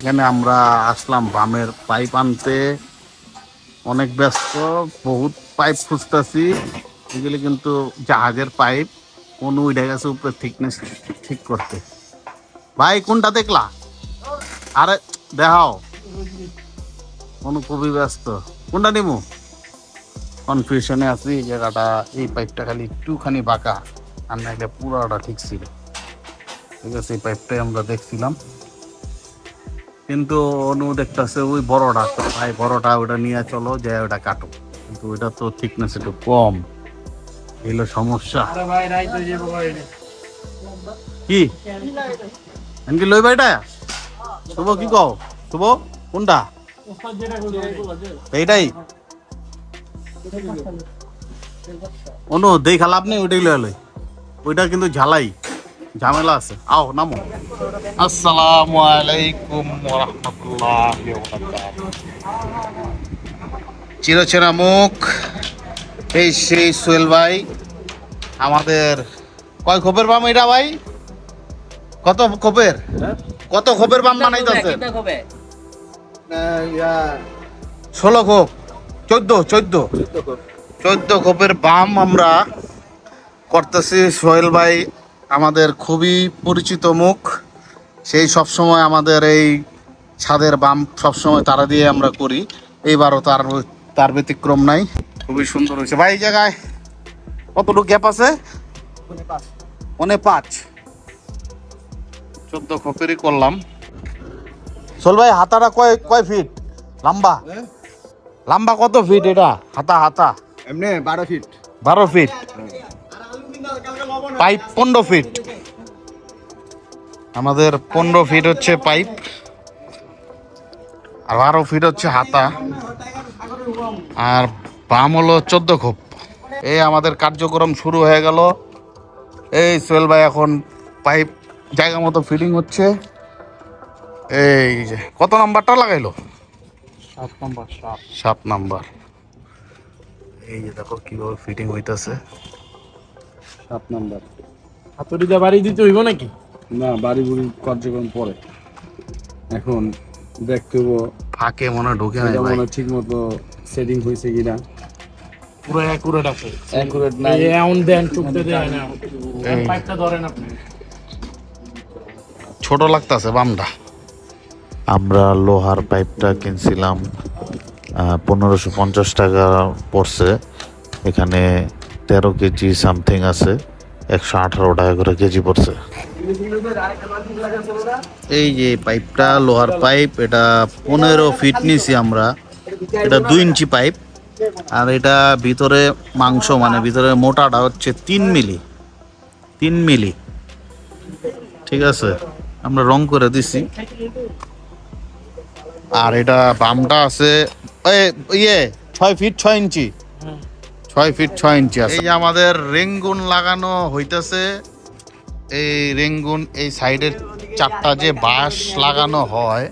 এখানে আমরা আসলাম বামের পাইপ আনতে। অনেক ব্যস্ত, বহুত পাইপ খুঁজতেছি। এগুলি কিন্তু জাহাজের পাইপ, কোন উঠে গেছে উপরে থিকনেস ঠিক করতে। ভাই, কোনটা দেখলা? আরে, দেখাও। কোন খুবই ব্যস্ত। কোনটা নিমু? কনফিউশনে আছি জায়গাটা, এই পাইপটা খালি একটুখানি বাঁকা। আর নাইলে পুরোটা ঠিক ছিল। ঠিক আছে, এই পাইপটাই আমরা দেখছিলাম। কিন্তু অনু দেখতেছে ওই বড়টা তো ভাই বড়টা ওটা নিয়ে চলো যে ওটা কাটো। কিন্তু ওইটা তো থিকনেস একটু কম। এগুলো সমস্যা। কি? এনকি লই ভাইটা? শুভ কি কও? শুভ কোনটা? এইটাই। অনু দেখা লাভ নেই ওইটাই লই লই। ওইটা কিন্তু ঝালাই। ঝামেলা আছে। আও নামো। আসসালামু আলাইকুম ওয়া চিরচেনা মুখ এই সেই সোহেল ভাই আমাদের কয় খোপের বাম এটা ভাই? কত খোপের? কত খোপের বাম বানাইতেছে? ষোলো খোপ চোদ্দ চোদ্দ। চোদ্দ খোপের বাম আমরা করতেছি সোহেল ভাই আমাদের খুবই পরিচিত মুখ। সেই সব সময় আমাদের এই ছাদের বাম সবসময় তারা দিয়ে আমরা করি। এইবারও তার তার ব্যতিক্রম নাই। খুবই সুন্দর হয়েছে। ভাই এই জায়গায় কতটুকু গ্যাপ আছে? পনে পাঁচ। চোদ্দ খোপেরই করলাম। সোল ভাই হাতাটা কয় কয় ফিট লম্বা? লম্বা কত ফিট এটা? হাতা হাতা? এমনি বারো ফিট বারো ফিট পাইপ পনেরো ফিট। আমাদের পনেরো ফিট হচ্ছে পাইপ আর বারো ফিট হচ্ছে হাতা আর বাম হলো চোদ্দ খোপ। এই আমাদের কার্যক্রম শুরু হয়ে গেল। এই সোহেল ভাই এখন পাইপ জায়গা মতো ফিটিং হচ্ছে। এই যে কত নাম্বারটা লাগাইলো? সাত নম্বর সাত। নাম্বার। এই যে দেখো কীভাবে ফিটিং হইতাছে। সাত নম্বর। হাতুড়িটা বাড়ি দিতে হইব নাকি? না বাড়ি বুড়ি কার্যক্রম পরে। এখন দেখতে হব ফাঁকে মনে হয় ঢুকে ভাই। মনে ঠিক মতো সেটিং হয়েছে কিনা। পুরো অ্যাকুরেট আছে। অ্যাকুরেট নাই। এই এমন দেন চুপতে দেয় না। পাইপটা ধরেন আপনি। ছোট লাগতাছে বামটা। আমরা লোহার পাইপটা কিনছিলাম পনেরোশো পঞ্চাশ টাকা পড়ছে। এখানে তেরো কেজি সামথিং আছে, একশো আঠারো টাকা করে কেজি পড়ছে। এই যে পাইপটা, লোহার পাইপ, এটা পনেরো ফিট নিছি আমরা। এটা দুই ইঞ্চি পাইপ, আর এটা ভিতরে মাংস মানে ভিতরে মোটাটা হচ্ছে তিন মিলি। তিন মিলি। ঠিক আছে? আমরা রং করে দিছি। আর এটা বামটা আছে ইয়ে ছয় ফিট, ছয় ইঞ্চি। ছয় ফিট ছয় ইঞ্চি আছে। এই আমাদের রেঙ্গুন লাগানো হইতেছে, এই রেঙ্গুন এই সাইডের চারটা যে বাঁশ লাগানো হয়,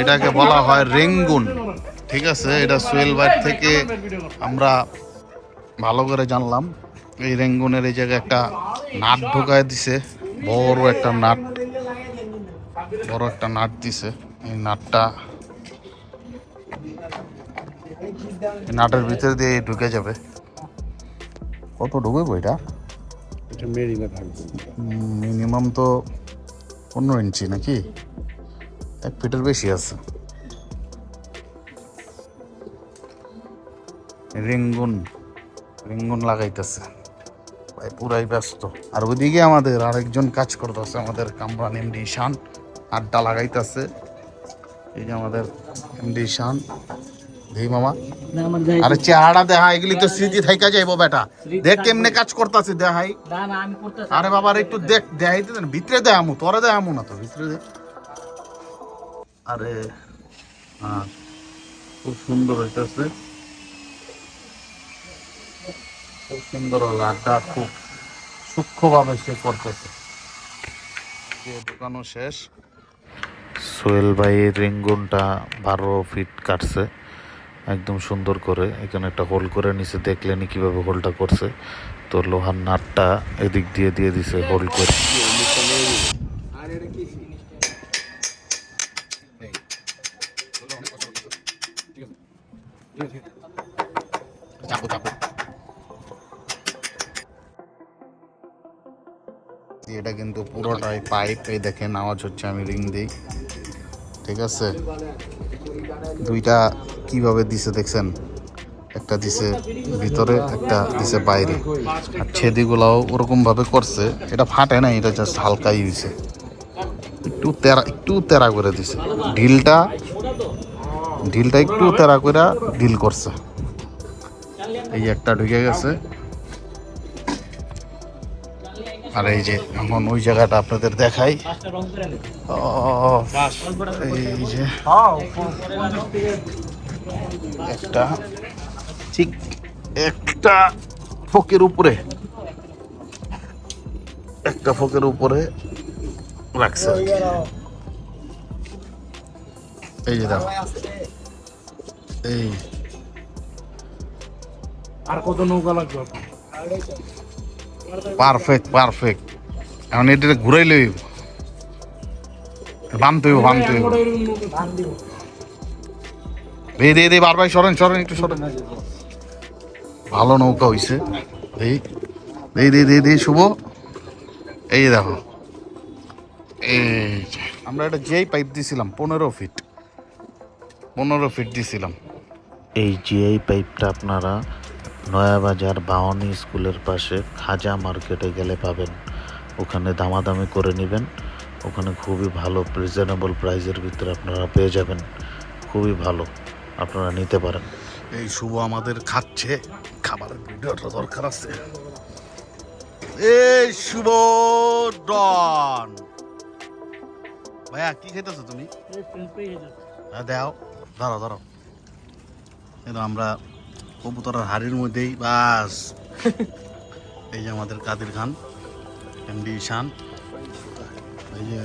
এটাকে বলা হয় রেঙ্গুন। ঠিক আছে, এটা সোয়েল বাইট থেকে আমরা ভালো করে জানলাম। এই রেঙ্গুনের এই জায়গায় একটা নাট ঢোকায় দিছে, বড় একটা নাট, বড় একটা নাট দিছে। এই নাটটা নাটের ভিতর দিয়ে ঢুকে যাবে। কত ঢুকবে এটা? এটা মেরিনে থাকবে। মিনিমাম তো পনেরো ইঞ্চি নাকি? এক ফিটের বেশি আছে। রেঙ্গুন রেঙ্গুন লাগাইতেছে। ভাই পুরাই ব্যস্ত। আর ওইদিকে আমাদের আরেকজন কাজ করতেছে আমাদের কামরান এমডি শান আড্ডা লাগাইতেছে। এই যে আমাদের এমডি শান ধেই মামা। আরে চেহারা দেখা এগুলি তো স্মৃতি থাইকা যাইবো বেটা। দেখ কেমনে কাজ করতেছে দেখাই। আরে বাবা একটু দেখ দেখাইতে দেন। ভিতরে দেখামু তোরে দেখামু না তো ভিতরে দে আরে হ্যাঁ খুব সুন্দর হইতেছে। খুব সুন্দর হলো আড্ডা খুব সূক্ষ্মভাবে সে করতেছে। দোকানও শেষ। সোহেল ভাই রেঙ্গুনটা বারো ফিট কাটছে। একদম সুন্দর করে। এখানে একটা হোল করে নিচে দেখলেনি কীভাবে হোলটা করছে। তো লোহার নাটটা এদিক দিয়ে দিয়ে দিছে হোল করে। এটা কিন্তু পুরোটাই পাইপ এই দেখে নামাজ হচ্ছে, আমি রিং দিই। ঠিক আছে? দুইটা কীভাবে দিছে দেখছেন? একটা দিছে ভিতরে একটা দিছে বাইরে। আর ছেদিগুলাও ওরকম ভাবে করছে। এটা ফাটে না এটা জাস্ট হালকাই হয়েছে একটু তেরা একটু তেরা করে দিছে। ঢিলটা ঢিলটা একটু তেরা করে ঢিল করছে। এই একটা ঢুকে গেছে। আর এই যে এখন ওই জায়গাটা আপনাদের দেখাই। এই যে। একটা ঠিক একটা ফোকের উপরে। একটা ফোকের উপরে রাখছে আর কি। এই যে দেখো এই। আর কত নৌকা লাগবে পারফেক্ট পারফেক্ট। এখন এটা ঘুরাই লই বানতে হইব বানতে হইব। বারবার সরেন সরেন ভালো নৌকা হইছে। এই শুভ। এই দেখো। এই। আমরা এটা যেই পাইপ দিছিলাম, পনেরো ফিট পনেরো ফিট দিছিলাম। এই জিআই পাইপটা আপনারা নয়াবাজার বাওয়ানি স্কুলের পাশে খাজা মার্কেটে গেলে পাবেন। ওখানে দামাদামি করে নেবেন। ওখানে খুবই ভালো রিজনেবল প্রাইসের ভিতরে আপনারা পেয়ে যাবেন। খুবই ভালো। আপনারা নিতে পারেন। এই শুভ আমাদের খাচ্ছে। খাবারের ভিডিওটা দরকার আছে। এই শুভ ডন। ভাইয়া কি খেতেছো তুমি? হয়ে দাও। ধরো ধরো। কিন্তু আমরা কবুতরের হাড়ির মধ্যেই বাস। এই যে আমাদের কাদির খান এমডি ঈশান। এই যে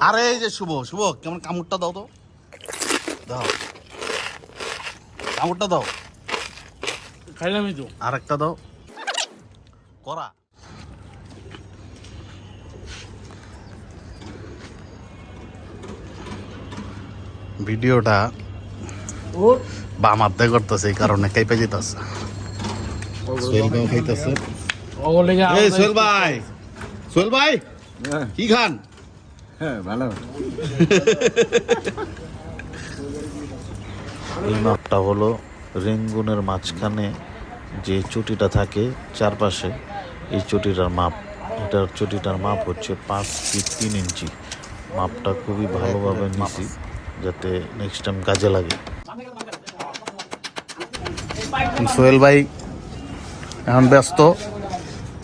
আরে এই যে শুভ শুভ কেমন কামড়টা দাও তো। দাও। কামড়টা দাও। খাইলামই তো। আর একটা দাও। করা। ভিডিওটা বাম হাতে করতেছে এই কারণে কাইপে যেতেছে। সোহেল খাইতেছে। এই সোহেল ভাই। সোহেল ভাই কি খান? হ্যাঁ ভালো। এই মাপটা হলো রেঙ্গুনের মাঝখানে যে চুটিটা থাকে চারপাশে এই চুটিটার মাপ। এটার চুটিটার মাপ হচ্ছে পাঁচ ফিট তিন ইঞ্চি। মাপটা খুবই ভালোভাবে নিছি যাতে নেক্সট টাইম কাজে লাগে। সোহেল ভাই এখন ব্যস্ত।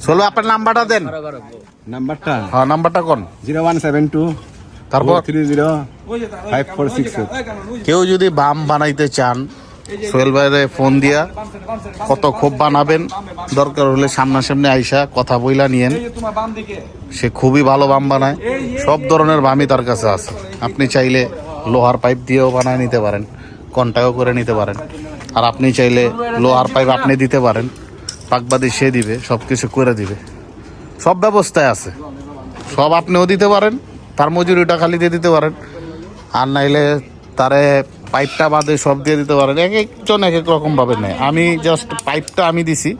সোহেল ভাই আপনার নাম্বারটা দেন। নাম্বারটা? হ্যাঁ নাম্বারটা কোন? জিরো ওয়ান সেভেন টু তারপর কেউ যদি বাম বানাইতে চান সোহেল ভাইরে ফোন দিয়া কত খোপ বানাবেন দরকার হলে সামনাসামনি আইসা কথা বইলা নিয়েন। সে খুবই ভালো বাম বানায়। সব ধরনের বামই তার কাছে আছে। আপনি চাইলে লোহার পাইপ দিয়েও বানায় নিতে পারেন কন্টাও করে নিতে পারেন। আর আপনি চাইলে লোহার পাইপ আপনি দিতে পারেন। পাকবাদি সে দিবে সব কিছু করে দিবে। সব ব্যবস্থায় আছে। সব আপনিও দিতে পারেন। তার মজুরিটা খালি দিয়ে দিতে পারেন। আর নাইলে তারে পাইপটা বাদে সব দিয়ে দিতে পারেন। এক একজন এক এক রকম ভাবে নেয়। আমি জাস্ট পাইপটা আমি দিছি,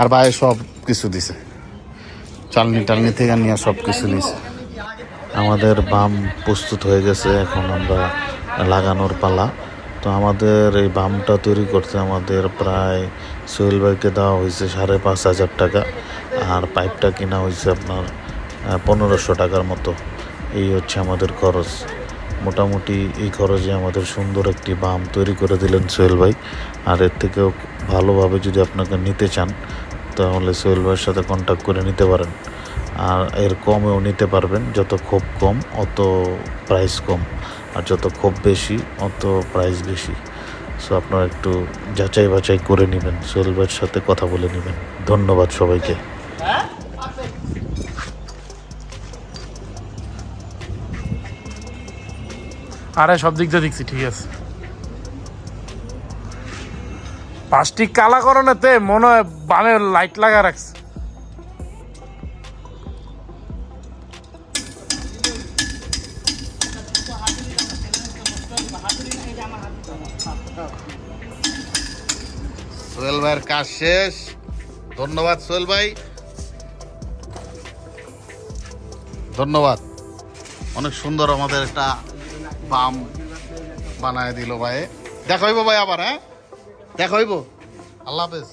আর বাইরে সব কিছু দিছে। চালনি টালনি থেকে নিয়ে সব কিছু নিছে। আমাদের বাম প্রস্তুত হয়ে গেছে, এখন আমরা লাগানোর পালা। তো আমাদের এই বামটা তৈরি করতে আমাদের প্রায় সোহেল ভাইকে দেওয়া হয়েছে সাড়ে পাঁচ হাজার টাকা। আর পাইপটা কিনা হয়েছে আপনার পনেরোশো টাকার মতো। এই হচ্ছে আমাদের খরচ। মোটামুটি এই খরচে আমাদের সুন্দর একটি বাম তৈরি করে দিলেন সোহেল ভাই। আর এর থেকেও ভালোভাবে যদি আপনাকে নিতে চান, তাহলে সোহেল ভাইয়ের সাথে কন্ট্যাক্ট করে নিতে পারেন। আর এর কমেও নিতে পারবেন, যত খুব কম, অত প্রাইস কম। আর যত খুব বেশি, অত প্রাইস বেশি। সো আপনারা একটু যাচাই বাছাই করে নেবেন, সোহেল ভাইয়ের সাথে কথা বলে নেবেন। ধন্যবাদ সবাইকে। আরে সব দিক দিয়ে দেখছি, ঠিক আছে। প্লাস্টিক কালা করণেতে মনে হয় বামে লাইট লাগা রাখছে। সোহেল ভাইয়ের কাজ শেষ। ধন্যবাদ সোহেল ভাই। ধন্যবাদ। অনেক সুন্দর আমাদের একটা বাম বানায় দিল ভাই। দেখা ভাই আবার হ্যাঁ? দেখা হইব। আল্লাহ হাফেজ।